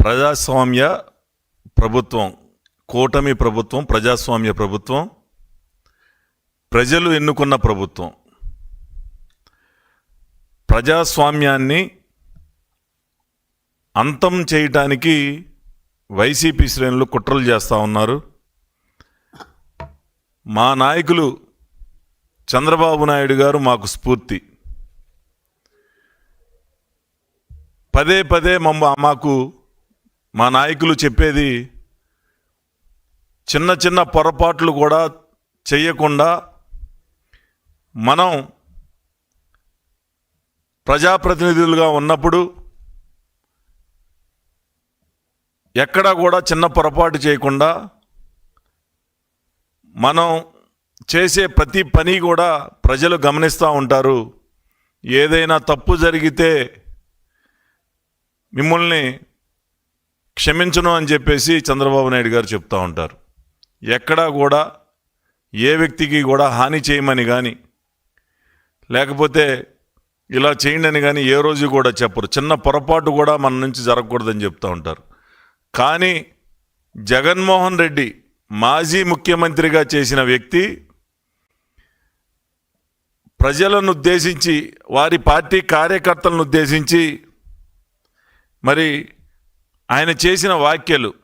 ప్రజాస్వామ్య ప్రభుత్వం కూటమి ప్రభుత్వం ప్రజాస్వామ్య ప్రభుత్వం ప్రజలు ఎన్నుకున్న ప్రభుత్వం. ప్రజాస్వామ్యాన్ని అంతం చేయటానికి వైసీపీ శ్రేణులు కుట్రలు చేస్తూ ఉన్నారు. మా నాయకులు చంద్రబాబు నాయుడు గారు మాకు స్ఫూర్తి. పదే పదే మమ్మ మాకు మా నాయకులు చెప్పేది చిన్న చిన్న పొరపాట్లు కూడా చేయకుండా మనం ప్రజాప్రతినిధులుగా ఉన్నప్పుడు ఎక్కడా కూడా చిన్న పొరపాటు చేయకుండా మనం చేసే ప్రతి పని కూడా ప్రజలు గమనిస్తూ ఉంటారు. ఏదైనా తప్పు జరిగితే మిమ్మల్ని క్షమించను అని చెప్పేసి చంద్రబాబు నాయుడు గారు చెప్తూ ఉంటారు. ఎక్కడా కూడా ఏ వ్యక్తికి కూడా హాని చేయమని కానీ లేకపోతే ఇలా చేయండి అని కానీ ఏ రోజు కూడా చెప్పరు. చిన్న పొరపాటు కూడా మన నుంచి జరగకూడదని చెప్తూ ఉంటారు. కానీ జగన్మోహన్ రెడ్డి మాజీ ముఖ్యమంత్రిగా చేసిన వ్యక్తి ప్రజలను ఉద్దేశించి వారి పార్టీ కార్యకర్తలను ఉద్దేశించి మరి ఆయన చేసిన వ్యాఖ్యలు.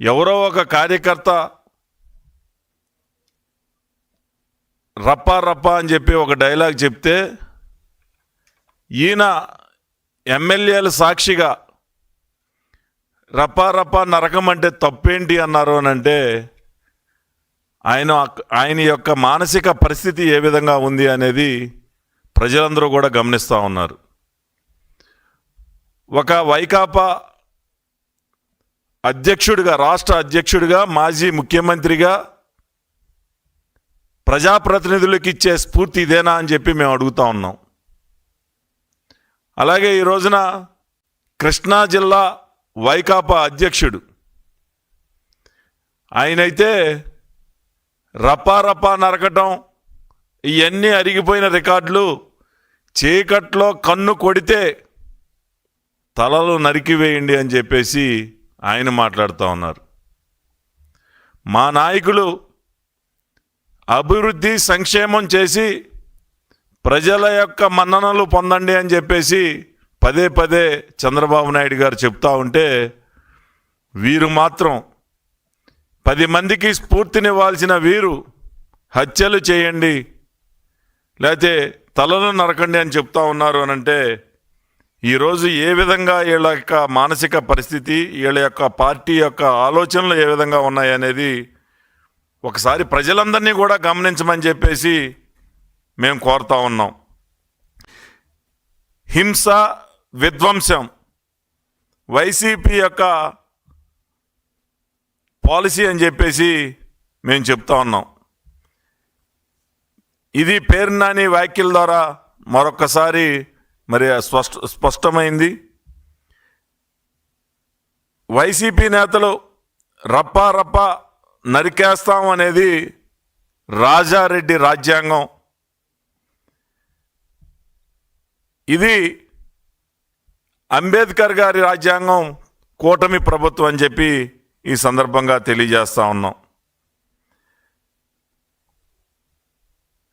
ఎవరో ఒక కార్యకర్త రప్పా రప్పా అని చెప్పి ఒక డైలాగ్ చెప్తే ఈయన ఎమ్మెల్యేల సాక్షిగా రప్పా రప్పా నరకం అంటే తప్పేంటి అన్నారు అని అంటే ఆయన ఆయన యొక్క మానసిక పరిస్థితి ఏ విధంగా ఉంది అనేది ప్రజలందరూ కూడా గమనిస్తూ ఉన్నారు. ఒక వైకాపా అధ్యక్షుడిగా రాష్ట్ర అధ్యక్షుడిగా మాజీ ముఖ్యమంత్రిగా ప్రజాప్రతినిధులకు ఇచ్చే స్ఫూర్తి ఇదేనా అని చెప్పి మేము అడుగుతా ఉన్నాం. అలాగే ఈ రోజున కృష్ణా జిల్లా వైకాపా అధ్యక్షుడు ఆయనైతే రపారపా నరకటం ఇవన్నీ అరిగిపోయిన రికార్డులు చీకట్లో కన్ను కొడితే తలలు నరికివేయండి అని చెప్పేసి ఆయన మాట్లాడుతూ ఉన్నారు. మా నాయకులు అభివృద్ధి సంక్షేమం చేసి ప్రజల యొక్క మన్ననలు పొందండి అని చెప్పేసి పదే పదే చంద్రబాబు నాయుడు గారు చెప్తా ఉంటే వీరు మాత్రం పది మందికి స్ఫూర్తినివ్వాల్సిన వీరు హత్యలు చేయండి లేకపోతే తలను నరకండి అని చెప్తా ఉన్నారు అని అంటే ఈరోజు ఏ విధంగా వీళ్ళ యొక్క మానసిక పరిస్థితి వీళ్ళ యొక్క పార్టీ యొక్క ఆలోచనలు ఏ విధంగా ఉన్నాయనేది ఒకసారి ప్రజలందరినీ కూడా గమనించమని చెప్పేసి మేము కోరుతా ఉన్నాం. హింస విధ్వంసం వైసీపీ యొక్క పాలసీ అని చెప్పేసి మేము చెప్తా ఉన్నాం. ఇది పేరు నాని వ్యాఖ్యల ద్వారా మరొకసారి మరి స్పష్ట స్పష్టమైంది. వైసీపీ నేతలు రప్పా రప్పా నరికేస్తాం అనేది రాజారెడ్డి రాజ్యాంగం. ఇది అంబేద్కర్ గారి రాజ్యాంగం కూటమి ప్రభుత్వం అని చెప్పి ఈ సందర్భంగా తెలియజేస్తా ఉన్నాం.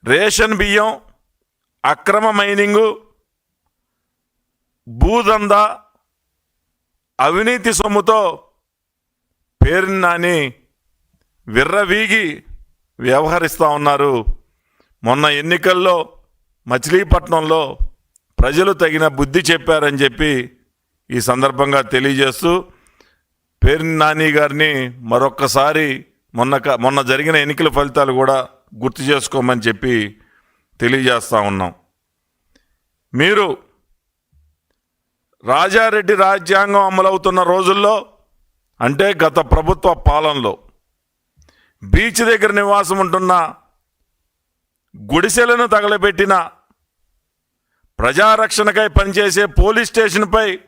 రేషన్ బియ్యం అక్రమ మైనింగు భూదంద అవినీతి సొమ్ముతో పేరు నాని విర్రవీగి వ్యవహరిస్తూ ఉన్నారు. మొన్న ఎన్నికల్లో మచిలీపట్నంలో ప్రజలు తగిన బుద్ధి చెప్పారని చెప్పి ఈ సందర్భంగా తెలియజేస్తూ పేరు నాని గారిని మరొక్కసారి మొన్న మొన్న జరిగిన ఎన్నికల ఫలితాలు కూడా గుర్తు చేసుకోమని చెప్పి తెలియజేస్తూ ఉన్నాం. మీరు రాజారెడ్డి రాజ్యాంగం అమలవుతున్న రోజుల్లో అంటే గత ప్రభుత్వ పాలనలో బీచ్ దగ్గర నివాసం ఉంటున్న గుడిసెలను తగలబెట్టిన ప్రజారక్షణకై పనిచేసే పోలీస్ స్టేషన్పై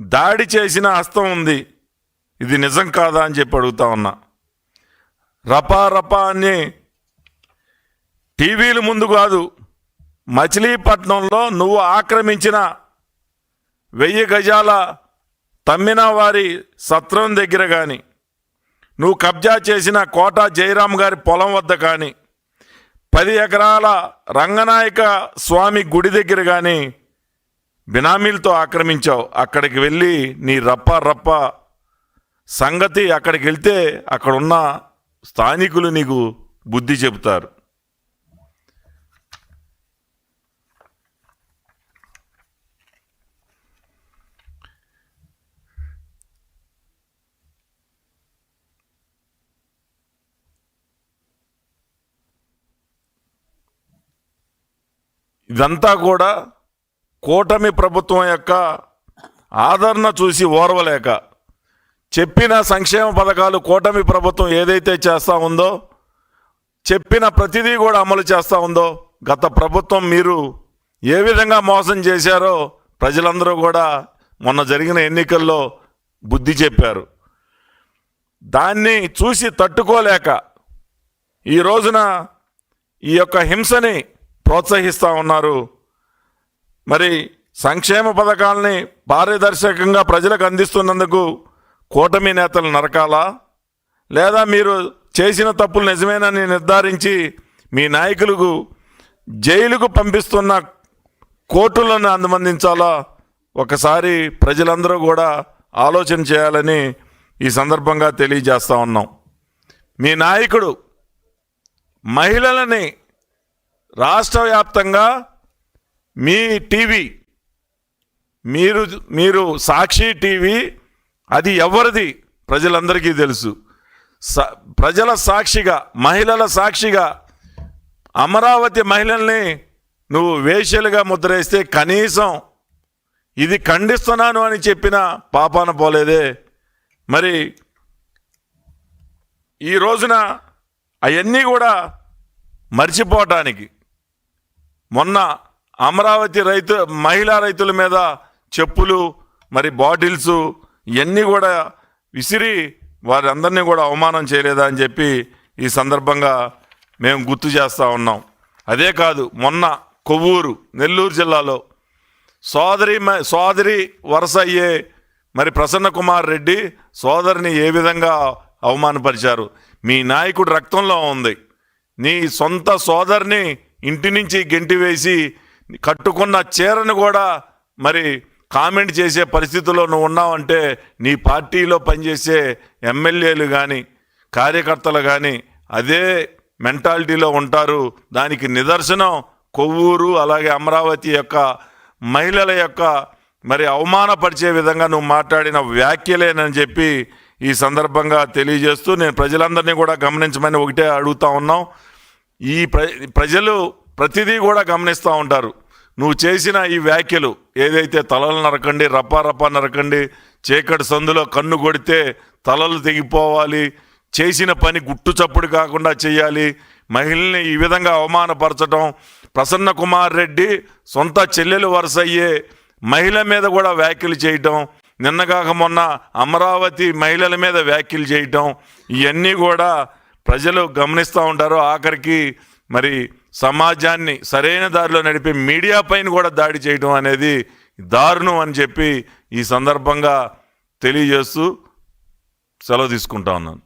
దాడి చేసిన హస్తం ఉంది. ఇది నిజం కాదా అని చెప్పి అడుగుతా ఉన్నా. రపా రపా అని టీవీలు ముందు కాదు మచిలీపట్నంలో నువ్వు ఆక్రమించిన వెయ్యి గజాల తమ్మిన వారి సత్రం దగ్గర కానీ నువ్వు కబ్జా చేసిన కోట జయరాం గారి పొలం వద్ద కానీ పది ఎకరాల రంగనాయక స్వామి గుడి దగ్గర కానీ బినామీలతో ఆక్రమించావు. అక్కడికి వెళ్ళి నీ రప్ప రప్ప సంగతి అక్కడికి వెళ్తే అక్కడున్న స్థానికులు నీకు బుద్ధి చెబుతారు. ఇదంతా కూడా కూటమి ప్రభుత్వం యొక్క ఆదరణ చూసి ఓర్వలేక చెప్పిన సంక్షేమ పథకాలు కూటమి ప్రభుత్వం ఏదైతే చేస్తూ ఉందో చెప్పిన ప్రతిదీ కూడా అమలు చేస్తూ ఉందో గత ప్రభుత్వం మీరు ఏ విధంగా మోసం చేశారో ప్రజలందరూ కూడా మొన్న జరిగిన ఎన్నికల్లో బుద్ధి చెప్పారు. దాన్ని చూసి తట్టుకోలేక ఈ రోజున ఈ యొక్క హింసని ప్రోత్సహిస్తూ ఉన్నారు. మరి సంక్షేమ పథకాలని పారదర్శకంగా ప్రజలకు అందిస్తున్నందుకు కూటమి నేతలు నరకాలా? లేదా మీరు చేసిన తప్పులు నిజమేనని నిర్ధారించి మీ నాయకులకు జైలుకు పంపిస్తున్న కోర్టులను అనుబంధించాలా? ఒకసారి ప్రజలందరూ కూడా ఆలోచన చేయాలని ఈ సందర్భంగా తెలియజేస్తూ ఉన్నాం. మీ నాయకుడు మహిళలని రాష్ట్ర వ్యాప్తంగా మీ టీవీ మీరు మీరు సాక్షి టీవీ అది ఎవరిది? ప్రజలందరికీ తెలుసు. స ప్రజల సాక్షిగా మహిళల సాక్షిగా అమరావతి మహిళల్ని నువ్వు వేషలుగా ముద్రేస్తే కనీసం ఇది ఖండిస్తున్నాను అని చెప్పిన పాపాన పోలేదే. మరి ఈ రోజున అవన్నీ కూడా మర్చిపోవటానికి మొన్న అమరావతి రైతు మహిళా రైతుల మీద చెప్పులు మరి బాటిల్స్ ఇవన్నీ కూడా విసిరి వారందరినీ కూడా అవమానం చేయలేదా అని చెప్పి ఈ సందర్భంగా మేము గుర్తు చేస్తూ ఉన్నాం. అదే కాదు మొన్న కొవ్వూరు నెల్లూరు జిల్లాలో సోదరి మ- సోదరి వరుస అయ్యే మరి ప్రసన్న కుమార్ రెడ్డి సోదరిని ఏ విధంగా అవమానపరిచారు? మీ నాయకుడు రక్తంలో ఉంది. నీ సొంత సోదరిని ఇంటి నుంచి గెంటి వేసి కట్టుకున్న చీరను కూడా మరి కామెంట్ చేసే పరిస్థితిలో నువ్వు ఉన్నావంటే నీ పార్టీలో పనిచేసే ఎమ్మెల్యేలు కానీ కార్యకర్తలు కానీ అదే మెంటాలిటీలో ఉంటారు. దానికి నిదర్శనం కొవ్వూరు అలాగే అమరావతి యొక్క మహిళల యొక్క మరి అవమానపరిచే విధంగా నువ్వు మాట్లాడిన వ్యాఖ్యలేనని చెప్పి ఈ సందర్భంగా తెలియజేస్తూ నేను ప్రజలందరినీ కూడా గమనించమని ఒకటే అడుగుతా ఉన్నాం. ఈ ప్ర ప్రజలు ప్రతిదీ కూడా గమనిస్తూ ఉంటారు. నువ్వు చేసిన ఈ వ్యాఖ్యలు ఏదైతే తలలు నరకండి రప్ప రప్ప నరకండి చీకటి సందులో కన్ను కొడితే తలలు తెగిపోవాలి చేసిన పని గుట్టు చప్పుడు కాకుండా చేయాలి మహిళల్ని ఈ విధంగా అవమానపరచడం ప్రసన్న కుమార్ రెడ్డి సొంత చెల్లెలు వరుస అయ్యే మహిళ మీద కూడా వ్యాఖ్యలు చేయటం నిన్నగాక మొన్న అమరావతి మహిళల మీద వ్యాఖ్యలు చేయటం ఇవన్నీ కూడా ప్రజలు గమనిస్తూ ఉంటారు ఆఖరికి మరి సమాజాన్ని సరైన దారిలో నడిపే మీడియా పైన కూడా దాడి చేయడం అనేది దారుణం అని చెప్పి ఈ సందర్భంగా తెలియజేస్తూ సెలవు తీసుకుంటా ఉన్నాను.